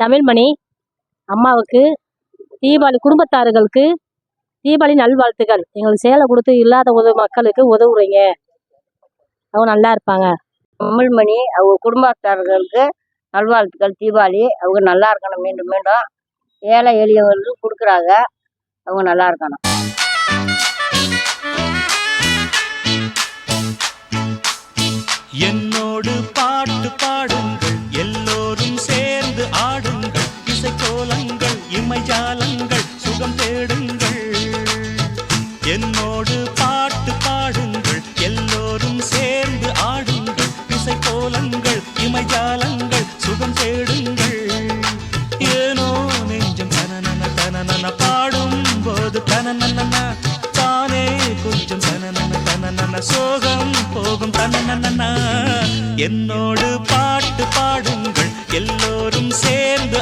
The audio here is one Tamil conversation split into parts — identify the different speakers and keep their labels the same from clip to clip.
Speaker 1: தமிழ்மணி அம்மாவுக்கு தீபாவளி குடும்பத்தார்களுக்கு தீபாவளி நல்வாழ்த்துக்கள். எங்களுக்கு சேலை கொடுத்து இல்லாத உதவி மக்களுக்கு உதவுறீங்க. அவங்க நல்லா இருப்பாங்க.
Speaker 2: தமிழ்மணி அவங்க குடும்பத்தார்களுக்கு நல்வாழ்த்துக்கள். தீபாவளி அவங்க நல்லா இருக்கணும். மீண்டும் மீண்டும். ஏழை எளியவர்களுக்கு கொடுக்குறாங்க. அவங்க நல்லா இருக்கணும்.
Speaker 3: என்னோடு பாட்டு பாடுங்கள். இமைஜாலங்கள் சுகம் தேடுங்கள். என்னோடு பாட்டு பாடுங்கள் எல்லோரும் சேர்ந்து ஆடுங்கள் இசைக்கோலங்கள் இமைஜாலங்கள் சுகம் தேடுங்கள். ஏனோ நெஞ்சம் தனநன தனநன பாடும் போது தனநன தானே கொஞ்சம் தனநன தனநன சோகம் போகும் தனநன என்னோடு பாட்டு பாடுங்கள் எல்லோரும் சேர்ந்து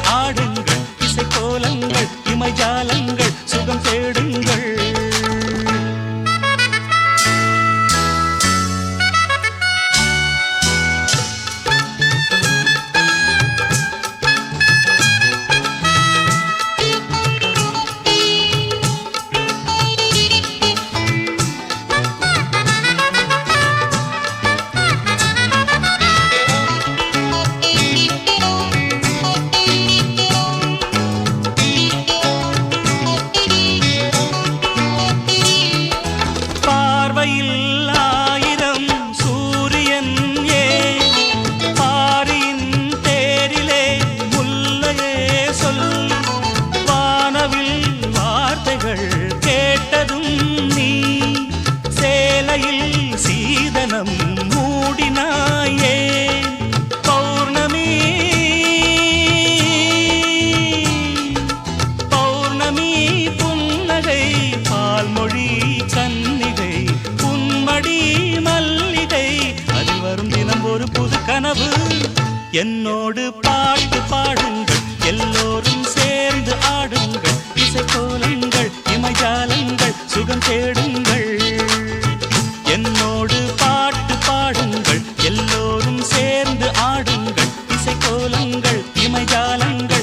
Speaker 3: என்னோடு பாட்டு பாடுங்கள். எல்லோரும் சேர்ந்து ஆடுங்கள். இசைக்கோலங்கள் இமைஜாலங்கள் சுகம் தேடுங்கள். என்னோடு பாட்டு பாடுங்கள். எல்லோரும் சேர்ந்து ஆடுங்கள். இசைக்கோலங்கள் இமைஜாலங்கள்